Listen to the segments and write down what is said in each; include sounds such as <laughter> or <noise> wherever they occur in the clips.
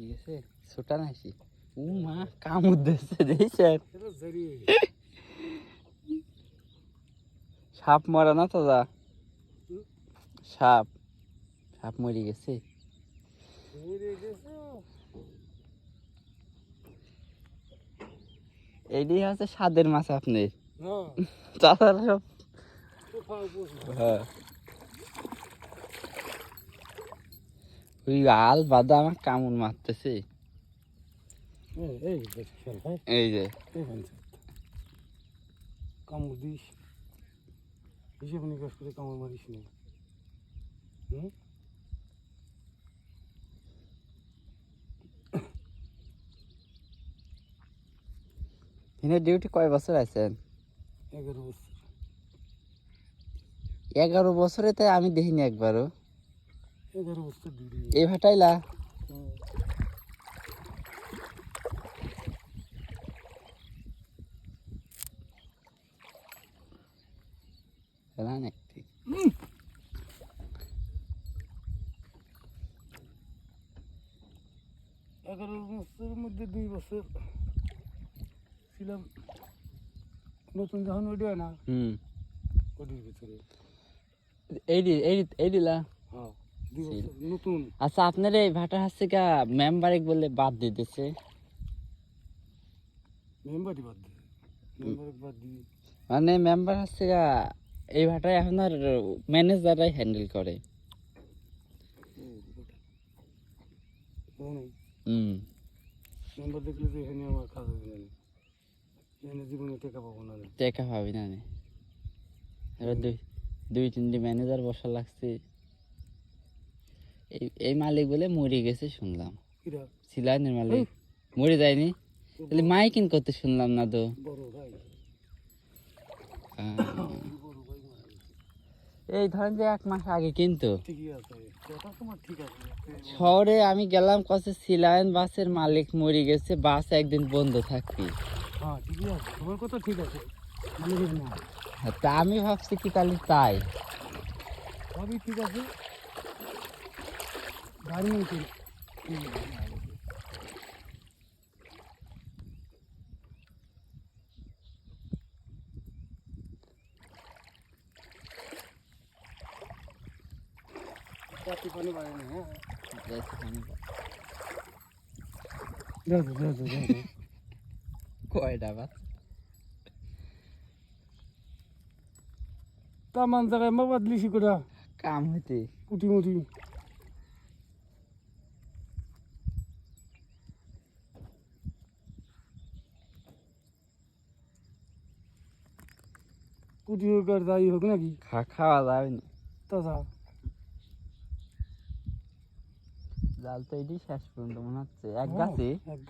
গেছে ছোটা নাসি ও মা কামড় দিচ্ছে দেখছেন সাপ মরা না তো সাপ সাপ মরে গেছে এইটি হচ্ছে স্বাদের মাছ আপনি সব তো পাও বসে হ্যাঁ। ওই আল বাদা আমার কামড় মারতেছে। এই যে এই কামড় দিস। হিসেব নিকাশ করে কামড় মারিস না। হুম? এনে ডিউটি কয় বছর আছেন? এগারো বছর। এগারো বছরে তাই আমি দেখিনি একবারও। এগারো বছর এই ভাটাইলা? এগারো বছরের মধ্যে দুই বছর। ছিলাম নতুন যখন হয় না হুম। ওটির ভিতরে। এইডি এইডি এইডিলা হ্যাঁ দুই ছিল। বছর নতুন। আচ্ছা আপনার এই ভাটা হাসছে গা মেম্বার বলে বাদ দিতেছে। মেম্বারই বাদ দিয়ে। মেম্বার বাদ দিয়ে। মানে মেম্বার হচ্ছে এই ভাটায় এখন আর ম্যানেজাররাই হ্যান্ডেল করে। হুম। মেম্বার দেখলে যে এখানে আমার কাজ এখানে জীবনে টেকা পাবো না টেকা পাবি না এবার দুই দুই তিনটি ম্যানেজার বসা লাগছে এই এই মালিক বলে মরে গেছে শুনলাম সিলাইনের মালিক মরে যায়নি তাহলে মাইকিং করতে শুনলাম না তো। এই ধরেন যে এক মাস আগে কিন্তু শহরে আমি গেলাম কছে সিলাইন বাসের মালিক মরে গেছে বাস একদিন বন্ধ থাকবি হ্যাঁ ঠিকই আছে তোমার কথা ঠিক আছে। মানে ঠিক না। তা আমি ভাবছি কি তাহলে তাই। সবই ঠিক আছে। গাড়ি নিতে চারটি পানি বাড়ে না হ্যাঁ। দেখো দেখো দেখো কয়টা বাস তামান জায়গায় মা বাদলিছি কোটা কাম হইতে। কুটি মুটি কুটি হোক আর যাই হোক নাকি? খা খাওয়া যাবে না। তাছা জাল তো এটি শেষ পর্যন্ত মনে হচ্ছে। এক গাছে এক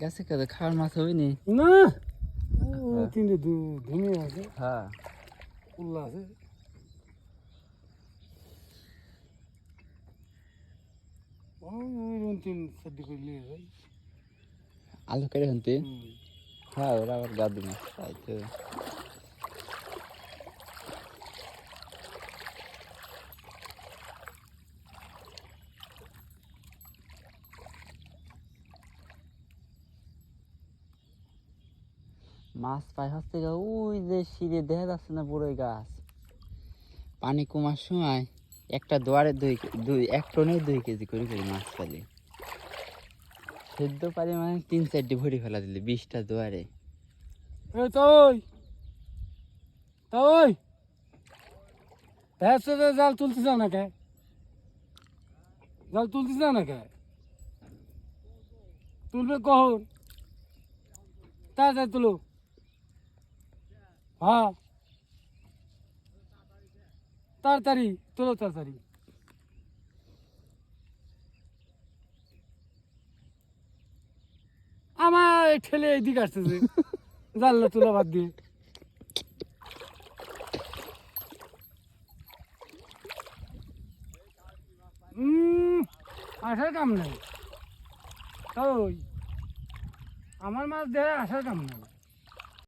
গাছে কত খাওয়ার মাছ হবে নি না ও তিনটে ধুমে আছে। হ্যাঁ। উল্লা আছে। আলু কেটে হন্তি হ্যাঁ ওরা আবার গাদি মাছ তাই তো। মাছ পাই হচ্ছে গা ওই যে সিঁড়ে দেখা যাচ্ছে না বড়ই গাছ। পানি কমার সময় একটা দোয়ারে দুই দুই এক টনে দুই কেজি করে করে মাছ পালি সেদ্ধ পারি মানে তিন চারটি ভরি ফেলা দিলে বিশটা দোয়ারে। তুই! তুই! জাল তুলতেছ না কে জাল তুলতেছ না কে তুলবে কখন? তাড়াতাড়ি তুলো। হ্যাঁ। তাড়াতাড়ি তুলো তাড়াতাড়ি। আমার ঠেলে এইদিকে আসতেছে। <laughs> জানলা তুলা বাদ দিয়ে। আসার কাম নাই। ওই আমার মাছ দেয় আসার কাম নাই।